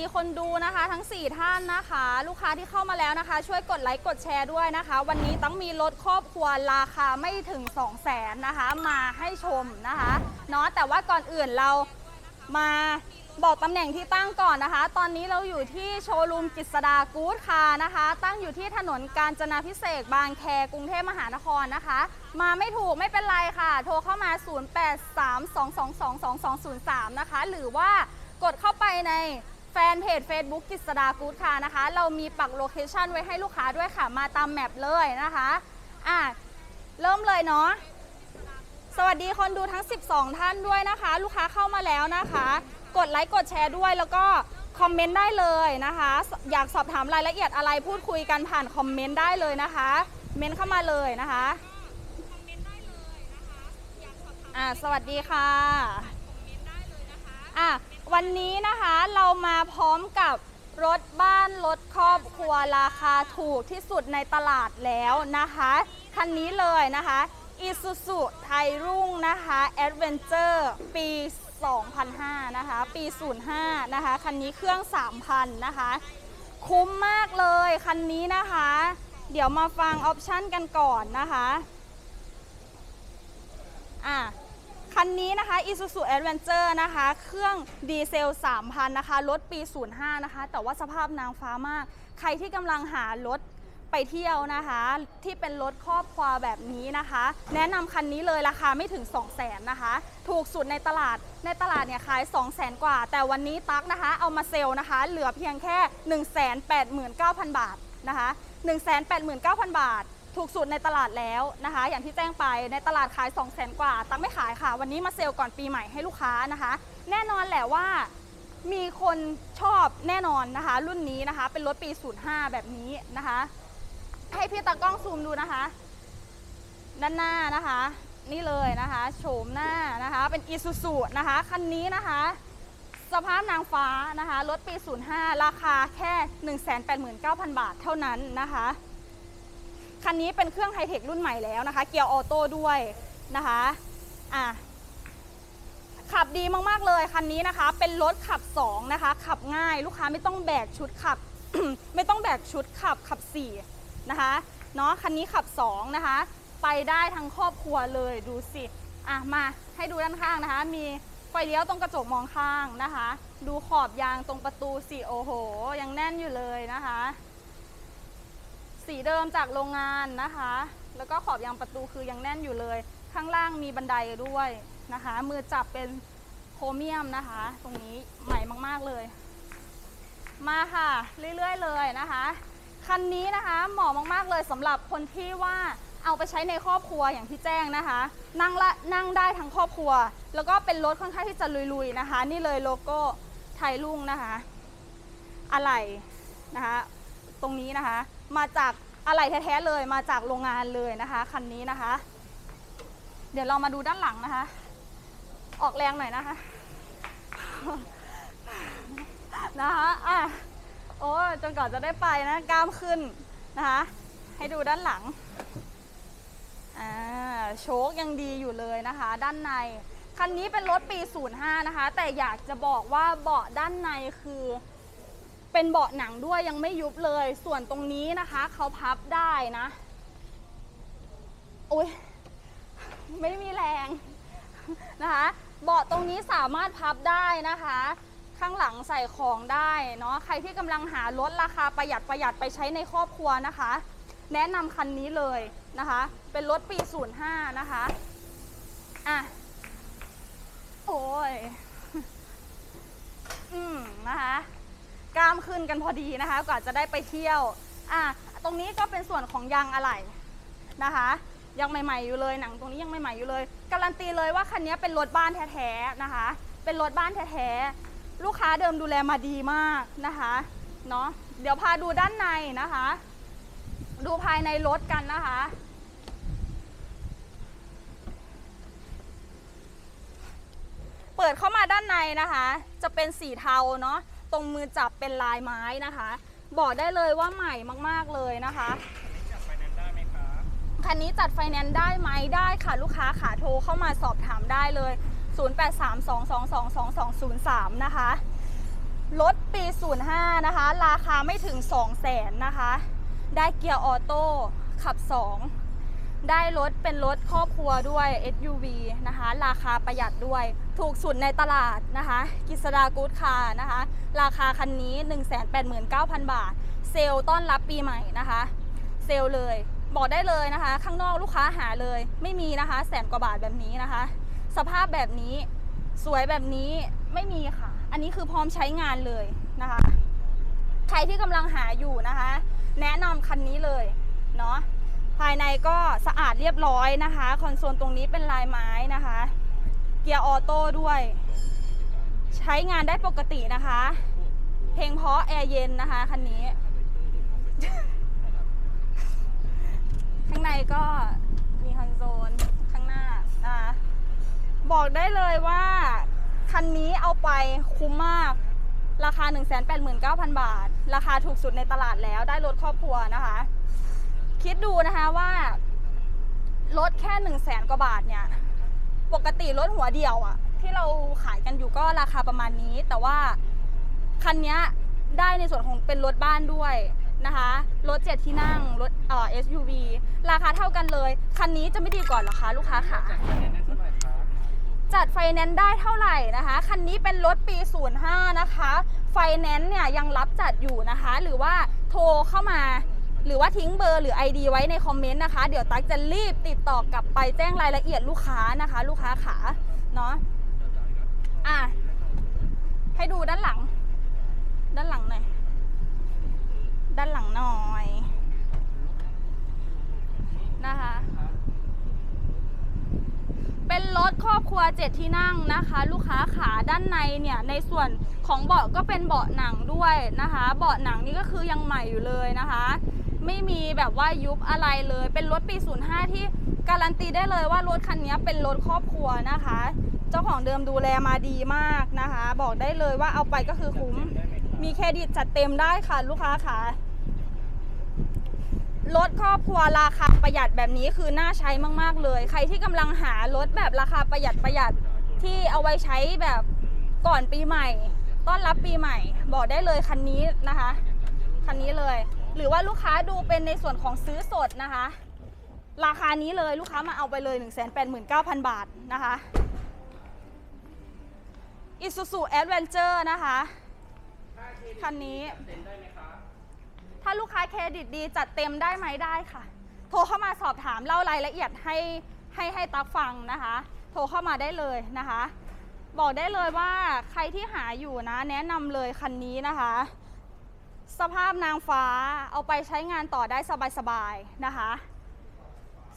ดีคนดูนะคะ ทั้ง 4 ท่านนะคะ ลูกค้าที่เข้ามาแล้วนะคะ ช่วยกดไลค์กดแชร์ด้วยนะคะ วันนี้ต้องมีรถครอบครัวราคาไม่ถึง 2 0 0แสนนะคะ มาให้ชมนะคะเนาะแต่ว่าก่อนอื่นเรามาบอกตำแหน่งที่ตั้งก่อนนะคะ ตอนนี้เราอยู่ที่โชว์รูมกิษดากู๊ดคานะคะ ตั้งอยู่ที่ถนนกาญจนาพิเศษบางแคกรุงเทพมหานครนะคะ มาไม่ถูกไม่เป็นไรค่ะ โทรเข้ามา 0832222203 นะคะ หรือว่ากดเข้าไปใน แฟนเพจ Facebook กิษดากู๊ดคาร์นะคะ เรามีปักโลเคชันไว้ให้ลูกค้าด้วยค่ะ มาตามแมปเลยนะคะอะเริ่มเลยเนาะสวัสดีคนดูทั้ง 12 ท่านด้วยนะคะ ลูกค้าเข้ามาแล้วนะคะ กดไลค์กดแชร์ด้วยแล้วก็คอมเมนต์ได้เลยนะคะ อยากสอบถามรายละเอียดอะไรพูดคุยกันผ่านคอมเมนต์ได้เลยนะคะเมนต์เข้ามาเลยนะคะอ่าสวัสดีค่ะ อะวันนี้นะคะเรามาพร้อมกับรถบ้านรถครอบครัวราคาถูกที่สุดในตลาดแล้วนะคะคันนี้เลยนะคะ Isuzu ไทยรุ่งนะคะ Adventure ปี 2005 นะคะ ปี 05 นะคะ คันนี้เครื่อง 3,000 นะคะ คุ้มมากเลย คันนี้นะคะ เดี๋ยวมาฟังออปชันกันก่อนนะคะ อะ คันนี้นะคะ Isuzu Adventure นะคะ เครื่องดีเซล 3,000 นะคะ รถปี 05 นะคะ แต่ว่าสภาพนางฟ้ามาก ใครที่กำลังหารถไปเที่ยวนะคะ ที่เป็นรถครอบครัวแบบนี้นะคะ แนะนำคันนี้เลยราคาไม่ถึง 2 0 0 0 0นนะคะ ถูกสุดในตลาดในตลาดเนี่ยขาย 2 0 0 0 0 0กว่า แต่วันนี้ตั๊กนะคะ เอามาเซลนะคะ เหลือเพียงแค่ 189,000 บาทนะคะ 189,000 บาท ถูกสุดในตลาดแล้วนะคะ อย่างที่แจ้งไปในตลาดขาย 2 0 0 0 0 0 กว่า ตั๊กไม่ขายค่ะ วันนี้มาเซลล์ก่อนปีใหม่ให้ลูกค้านะคะ แน่นอนแหละว่ามีคนชอบแน่นอนนะคะ รุ่นนี้นะคะ เป็นรถปี 05 แบบนี้นะคะ ให้พี่ตากล้องซูมดูนะคะ ด้านหน้านะคะ นี่เลยนะคะโฉมหน้านะคะ เป็นอีซูซูนะคะคันนี้นะคะ สภาพนางฟ้านะคะรถปี 05 ราคาแค่ 189,000 บาทเท่านั้นนะคะ คันนี้เป็นเครื่องไฮเทครุ่นใหม่แล้วนะคะ เกียร์ออโต้ด้วยนะคะอะขับดีมากๆเลยคันนี้นะคะ เป็นรถขับ2นะคะ ขับง่ายลูกค้าไม่ต้องแบกชุดขับ ไม่ต้องแบกชุดขับขับ4นะคะเนาะคันนี้ขับ2นะคะ ไปได้ทั้งครอบครัวเลยดูสิอะมาให้ดูด้านข้างนะคะ มีไฟเลี้ยวตรงกระจกมองข้างนะคะ ดูขอบยางตรงประตูสิโอ้โหยังแน่นอยู่เลยนะคะ สีเดิมจากโรงงานนะคะ แล้วก็ขอบยางประตูคือยังแน่นอยู่เลย ข้างล่างมีบันไดด้วยนะคะ มือจับเป็นโครเมียมนะคะ ตรงนี้ใหม่มากๆเลย มาค่ะ เรื่อยๆเลยนะคะ คันนี้นะคะเหมาะมากๆเลยสำหรับคนที่ว่าเอาไปใช้ในครอบครัวอย่างที่แจ้งนะคะ นั่งละนั่งได้ทั้งครอบครัว แล้วก็เป็นรถค่อนข้างที่จะลุยๆนะคะ นี่เลยโลโก้ไทยรุ่งนะคะ อะไรนะคะ ตรงนี้นะคะ มาจากอะไรแท้ๆเลยมาจากโรงงานเลยนะคะคันนี้นะคะ เดี๋ยวเรามาดูด้านหลังนะคะ ออกแรงหน่อยนะคะนะคะอะโอ้จนก่อนจะได้ไปนะกล้ามขึ้นนะคะ ให้ดูด้านหลังอ่าโชคยังดีอยู่เลยนะคะ ด้านในคันนี้เป็นรถปี 05 นะคะ แต่อยากจะบอกว่าเบาะด้านในคือ เป็นเบาะหนังด้วยยังไม่ยุบเลย ส่วนตรงนี้นะคะเขาพับได้นะโอ้ยไม่มีแรงนะคะเบาะตรงนี้สามารถพับได้นะคะ ข้างหลังใส่ของได้เนาะใครที่กำลังหารถราคาประหยัดประหยัดไปใช้ในครอบครัวนะคะ แนะนำคันนี้เลยนะคะ เป็นรถปี 05 นะคะอะโอ้ยอืมนะคะ กล้ามขึ้นกันพอดีนะคะกว่าจะได้ไปเที่ยวอะตรงนี้ก็เป็นส่วนของยางอะไหล่นะคะ ยังใหม่ๆอยู่เลยหนังตรงนี้ยังใหม่ๆอยู่เลย การันตีเลยว่าคันนี้เป็นรถบ้านแท้ๆนะคะ เป็นรถบ้านแท้ๆลูกค้าเดิมดูแลมาดีมากนะคะเนาะเดี๋ยวพาดูด้านในนะคะ ดูภายในรถกันนะคะ เปิดเข้ามาด้านในนะคะ จะเป็นสีเทาเนาะ ตรงมือจับเป็นลายไม้นะคะ บอกได้เลยว่าใหม่มากๆเลยนะคะจับไฟแนนซ์ได้ไหมครับคันนี้จัดไฟแนนซ์ได้ไหมได้ค่ะลูกค้าขาโทรเข้ามาสอบถามได้เลย 0832222203 นะคะ รถปี 05 นะคะ ราคาไม่ถึง 2 0 0แสนนะคะ ได้เกียร์ออโต้ขับ 2 ได้รถเป็นรถครอบครัวด้วย SUV นะคะ ราคาประหยัดด้วย ถูกสุดในตลาดนะคะ กิษดากูดคาร์นะคะ ราคาคันนี้ 189,000 บาท เซลล์ต้อนรับปีใหม่นะคะ เซลเลย บอกได้เลยนะคะ ข้างนอกลูกค้าหาเลย ไม่มีนะคะ แสนกว่าบาทแบบนี้นะคะ สภาพแบบนี้ สวยแบบนี้ไม่มีค่ะ อันนี้คือพร้อมใช้งานเลยนะคะ ใครที่กำลังหาอยู่นะคะ แนะนำคันนี้เลยเนาะ ภายในก็สะอาดเรียบร้อยนะคะ คอนโซลตรงนี้เป็นลายไม้นะคะ เกียร์ออโต้ด้วย ใช้งานได้ปกตินะคะ เพลงเพราะแอร์เย็นนะคะคันนี้ ข้างในก็มีคอนโซลข้างหน้านะคะบอกได้เลยว่าคันนี้เอาไปคุ้มมาก ราคา 189,000 บาท ราคาถูกสุดในตลาดแล้วได้รถครอบครัวนะคะ คิดดูนะคะว่ารถแค่1 0 0 0 0แสนกว่าบาทเนี่ย ปกติรถหัวเดียวอะที่เราขายกันอยู่ก็ราคาประมาณนี้ แต่ว่าคันนี้ได้ในส่วนของเป็นรถบ้านด้วยนะคะ รถเจ็ดที่นั่ง รถเอ่อ SUV ราคาเท่ากันเลย คันนี้จะไม่ดีกว่าเหรอคะ ลูกค้าขาจัดไฟแนนซ์ได้เท่าไหร่ครับจัดไฟแนนซ์ได้เท่าไหร่นะคะ คันนี้เป็นรถปี 05 นะคะ ไฟแนนซ์เนี่ยยังรับจัดอยู่นะคะ หรือว่าโทรเข้ามา หรือว่าทิ้งเบอร์หรือ ID ไว้ในคอมเมนต์นะคะ เดี๋ยวตั๊กจะรีบติดต่อกลับไปแจ้งรายละเอียดลูกค้านะคะ ลูกค้าขาเนาะอะให้ดูด้านหลัง ด้านหลังหน่อยด้านหลังหน่อยนะคะ เป็นรถครอบครัวเจ็ดที่นั่งนะคะ ลูกค้าขาด้านในเนี่ยในส่วนของเบาะก็เป็นเบาะหนังด้วยนะคะ เบาะหนังนี่ก็คือยังใหม่อยู่เลยนะคะ ไม่มีแบบว่ายุบอะไรเลย เป็นรถปี 05 ที่การันตีได้เลยว่ารถคันนี้เป็นรถครอบครัวนะคะ เจ้าของเดิมดูแลมาดีมากนะคะ บอกได้เลยว่าเอาไปก็คือคุ้ม มีเครดิตจัดเต็มได้ค่ะลูกค้าค่ะ รถครอบครัวราคาประหยัดแบบนี้คือน่าใช้มาก ๆ เลย ใครที่กำลังหารถแบบราคาประหยัดประหยัดที่เอาไว้ใช้แบบก่อนปีใหม่ ต้อนรับปีใหม่ บอกได้เลยคันนี้นะคะ คันนี้เลย หรือว่าลูกค้าดูเป็นในส่วนของซื้อสดนะคะ ราคานี้เลยลูกค้ามาเอาไปเลย 189,000 บาทนะคะ Isuzu Adventure นะคะ คันนี้เซ็นได้ไหมครับ ถ้าลูกค้าเครดิตดีจัดเต็มได้ไหมได้ค่ะ โทรเข้ามาสอบถามเล่ารายละเอียดให้ให้ให้ตักฟังนะคะ โทรเข้ามาได้เลยนะคะ บอกได้เลยว่าใครที่หาอยู่นะ แนะนำเลยคันนี้นะคะ สภาพนางฟ้าเอาไปใช้งานต่อได้สบายๆนะคะ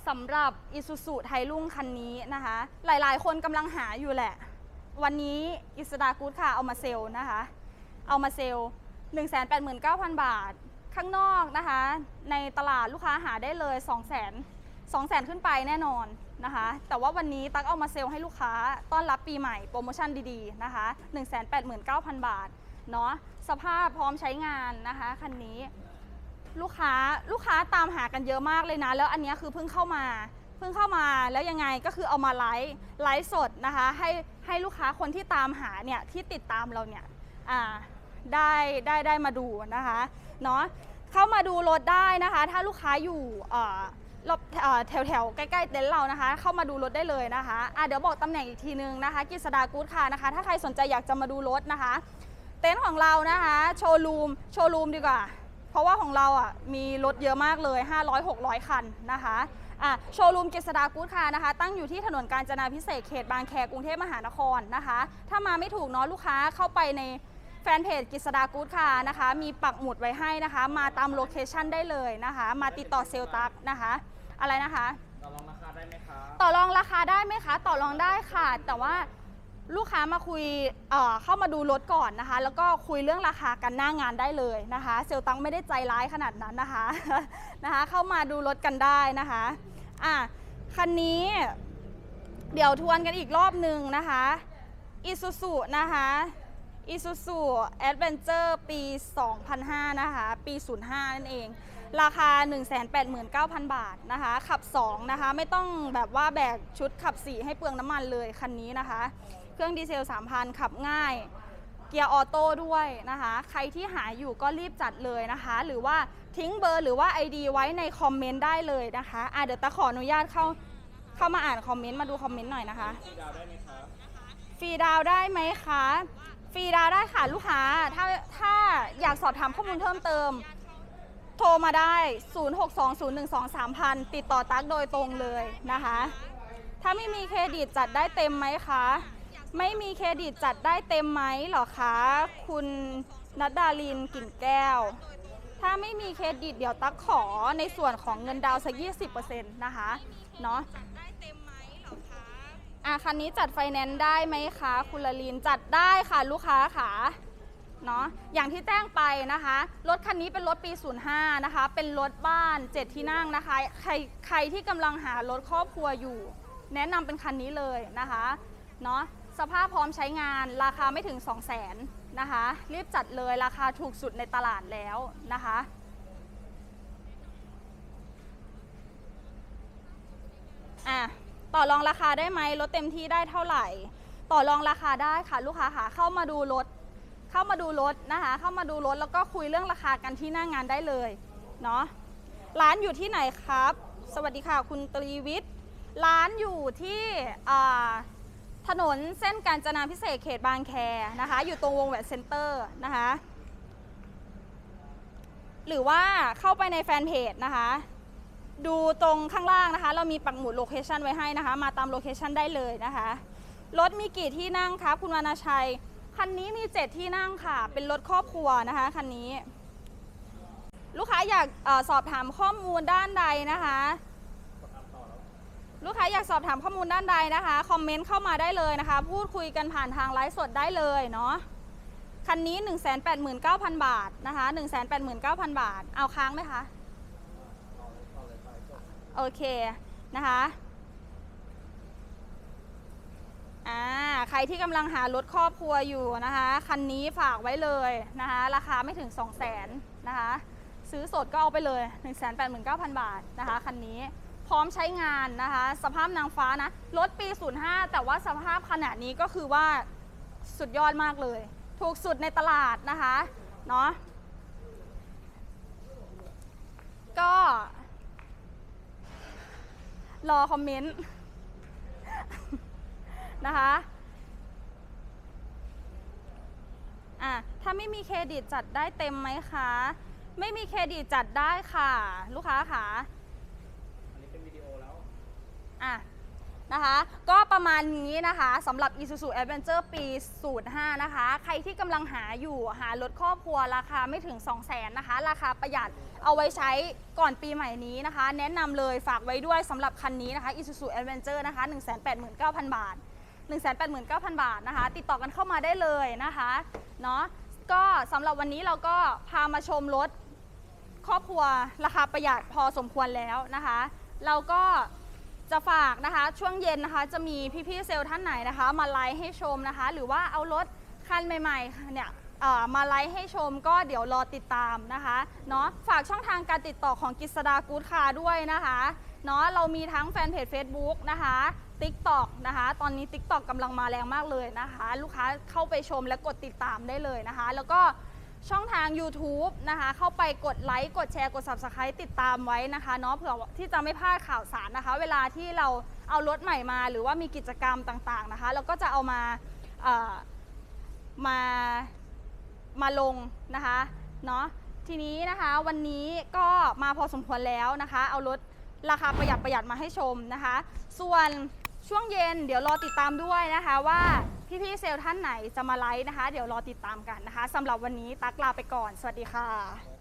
สำหรับ Isuzu ไทยรุ่งคันนี้นะคะ หลายๆ คนกำลังหาอยู่แหละ วันนี้อิสดากูดค่ะเอามาเซลล์นะคะ เอามาเซลล์189,000 บาท ข้างนอกนะคะ ในตลาดลูกค้าหาได้เลย 2 0 0 0 0 0 2 0 0 0 0 ขึ้นไปแน่นอนนะคะ แต่ว่าวันนี้ตักเอามาเซลล์ให้ลูกค้าต้อนรับปีใหม่โปรโมชั่นดีๆนะคะ 189,000 บาทเนาะสภาพพร้อมใช้งานนะคะคันนี้ลูกค้าลูกค้าตามหากันเยอะมากเลยนะ แล้วอันนี้คือเพิ่งเข้ามาเพิ่งเข้ามาแล้วยังไงก็คือเอามาไลฟ์ไลฟ์สดนะคะให้ให้ลูกค้าคนที่ตามหาเนี่ยที่ติดตามเราเนี่ยได้ได้ได้มาดูนะคะ เนาะเข้ามาดูรถได้นะคะ ถ้าลูกค้าอยู่เรอบแถวแถวๆใกล้ๆเต็นท์เรานะคะ เข้ามาดูรถได้เลยนะคะอะเดี๋ยวบอกตำแหน่งอีกทีนึงนะคะกิษดากู๊ดค่ะนะคะ ถ้าใครสนใจอยากจะมาดูรถนะคะ เต็นท์ของเรานะคะโชว์รูมโชว์รูมดีกว่า เพราะว่าของเราอะมีรถเยอะมากเลย 500-600 คันนะคะอะโชว์รูมเกษดากู๊ดคาร์นะคะ ตั้งอยู่ที่ถนนกาญจนาพิเศษเขตบางแคกรุงเทพมหานครนะคะ ถ้ามาไม่ถูกเนาะลูกค้าเข้าไปใน แฟนเพจกิษดากู๊ดคาร์นะคะ มีปักหมุดไว้ให้นะคะ มาตามโลเคชันได้เลยนะคะ มาติดต่อเซลล์ตักนะคะ อะไรนะคะ ต่อรองราคาได้ไหมครับต่อรองราคาได้ไหมคะ ต่อรองได้ค่ะ แต่ว่าลูกค้ามาคุยเอ่อเข้ามาดูรถก่อนนะคะ แล้วก็คุยเรื่องราคากันหน้างานได้เลยนะคะ เซลลตังไม่ได้ใจร้ายขนาดนั้นนะคะ นะคะ เข้ามาดูรถกันได้นะคะอะคันนี้ เดี๋ยวทวนกันอีกรอบหนึ่งนะคะ Isuzu นะคะ Isuzu Adventure ปี 2005 นะคะ ปี 05 นั่นเอง ราคา 189,000 บาทนะคะ ขับ 2 นะคะ ไม่ต้องแบบว่าแบกชุดขับ 4 ให้เปลืองน้ำมันเลยคันนี้นะคะ เครื่องดีเซล 3,000 ขับง่าย เกียร์ออโต้ด้วยนะคะ ใครที่หาอยู่ก็รีบจัดเลยนะคะ หรือว่าทิ้งเบอร์หรือว่า ID ไว้ในคอมเมนต์ได้เลยนะคะอะเดี๋ยวตาขออนุญาตเข้าเข้ามาอ่านคอมเมนต์มาดูคอมเมนต์หน่อยนะคะฟรีดาวน์ได้ไหมคะฟรีดาวน์ไฟรีดาได้ค่ะลูกค้า ถ้าถ้าอยากสอบถามข้อมูลเพิ่มเติม โทรมาได้ 0620123000 ติดต่อตักโดยตรงเลยนะคะ ถ้าไม่มีเครดิตจัดได้เต็มไหมคะ ไม่มีเครดิตจัดได้เต็มไหมเหรอคะ คุณนัดดาลินกิ่นแก้ว ถ้าไม่มีเครดิตเดี๋ยวตักขอในส่วนของเงินดาวน์สัก 20%นะคะ เนาะ อะคันนี้จัดไฟแนนซ์ได้ไหมคะคุณลลินจัดได้ค่ะลูกค้าค่ะเนาะอย่างที่แจ้งไปนะคะ รถคันนี้เป็นรถปี 05 นะคะ เป็นรถบ้าน 7 ที่นั่งนะคะ ใครใครที่กำลังหารถครอบครัวอยู่ แนะนำเป็นคันนี้เลยนะคะเนาะสภาพพร้อมใช้งานราคาไม่ถึง 2 0 0 0 0นนะคะ รีบจัดเลยราคาถูกสุดในตลาดแล้วนะคะอะ ต่อรองราคาได้ไหมลดเต็มที่ได้เท่าไหร่ ต่อรองราคาได้ค่ะ ลูกค้าค่ะเข้ามาดูรถ เข้ามาดูรถนะคะ เข้ามาดูรถแล้วก็คุยเรื่องราคากันที่หน้างานได้เลยเนาะร้านอยู่ที่ไหนครับ สวัสดีค่ะคุณตรีวิทย์ร้านอยู่ที่ถนนเส้นกาญจนาพิเศษเขตบางแคนะคะ อยู่ตรงวงแหวนเซ็นเตอร์นะคะ หรือว่าเข้าไปในแฟนเพจนะคะ ดูตรงข้างล่างนะคะ เรามีปักหมุดโลเคชันไว้ให้นะคะ มาตามโลเคชันได้เลยนะคะ รถมีกี่ที่นั่งคะคุณวรรณชัย คันนี้มี 7 ที่นั่งค่ะ เป็นรถครอบครัวนะคะคันนี้ ลูกค้าอยากอสอบถามข้อมูลด้านใดนะคะ ลูกค้าอยากสอบถามข้อมูลด้านใดนะคะ คอมเมนต์เข้ามาได้เลยนะคะ พูดคุยกันผ่านทางไลฟ์สดได้เลยเนาะคันนี้ 189,000 บาทนะคะ 189,000 บาท เอาค้างไหมคะ โอเคนะคะอ่าใครที่กำลังหารถครอบครัวอยู่นะคะ คันนี้ฝากไว้เลยนะคะ ราคาไม่ถึง 2 0 0 0 0นนะคะ ซื้อสดก็เอาไปเลย 189,000 บาทนะคะ คันนี้พร้อมใช้งานนะคะ สภาพนางฟ้านะ รถปี 05 แต่ว่าสภาพขนาดนี้ก็คือว่าสุดยอดมากเลย ถูกสุดในตลาดนะคะ เนาะก็ รอคอมเมนต์นะคะอะถ้าไม่มีเครดิตจัดได้เต็มไหมคะ ไม่มีเครดิตจัดได้ค่ะ ลูกค้าค่ะอันนี้เป็นวิดีโอแล้วอะ นะคะ ก็ประมาณนี้นะคะสำหรับ Isuzu Adventure ปี 05 นะคะ ใครที่กำลังหาอยู่หารถครอบครัวราคาไม่ถึง 2 0 0 0 0นนะคะ ราคาประหยัดเอาไว้ใช้ก่อนปีใหม่นี้นะคะ แนะนำเลยฝากไว้ด้วยสำหรับคันนี้นะคะ Isuzu Adventure นะคะ 189,000 บาท 189,000 บาทนะคะ ติดต่อกันเข้ามาได้เลยนะคะเนาะก็สำหรับวันนี้เราก็พามาชมรถครอบครัวราคาประหยัดพอสมควรแล้วนะคะ เราก็ จะฝากนะคะ ช่วงเย็นนะคะ จะมีพี่ๆเซลล์ท่านไหนนะคะ มาไลฟ์ให้ชมนะคะ หรือว่าเอารถคันใหม่ๆเนี่ยมาไลฟ์ให้ชมก็เดี๋ยวรอติดตามนะคะเนาะฝากช่องทางการติดต่อของกิษดากู๊ดคาร์ด้วยนะคะเนาะเรามีทั้งแฟนเพจ Facebook นะคะ TikTok นะคะ ตอนนี้ TikTok กำลังมาแรงมากเลยนะคะ ลูกค้าเข้าไปชมและกดติดตามได้เลยนะคะ แล้วก็ ช่องทาง YouTube นะคะ เข้าไปกดไลค์ กดแชร์ กด Subscribe ติดตามไว้นะคะเนาะเผื่อที่จะไม่พลาดข่าวสารนะคะ เวลาที่เราเอารถใหม่มา หรือว่ามีกิจกรรมต่างๆนะคะ เราก็จะเอามาเอ่อมามาลงนะคะเนาะทีนี้นะคะวันนี้ก็มาพอสมควรแล้วนะคะ เอารถราคาประหยัดประหยัดมาให้ชมนะคะ ส่วน ช่วงเย็นเดี๋ยวรอติดตามด้วยนะคะว่าพี่ๆเซลล์ท่านไหนจะมาไลฟ์นะคะ เดี๋ยวรอติดตามกันนะคะสำหรับวันนี้ตักลาไปก่อน สวัสดีค่ะ